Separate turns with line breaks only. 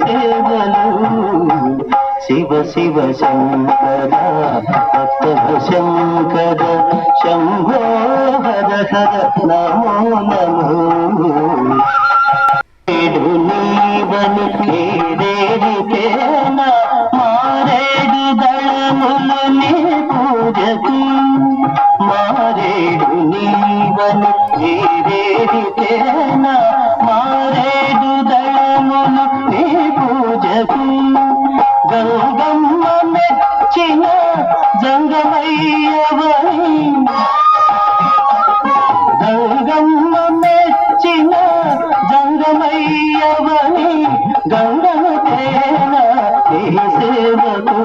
సేవలు శివ శివ శంకర భక్త శంకర శంభో హర హర నమో నమో ఏడు నీవని ఏడేరితేన పూజకు గంగమ్మ మెచ్చిన జంగమయ్యవై గంగమ్మ మెచ్చిన జంగమయ్యవని గంగన తేన ఈ సేవకు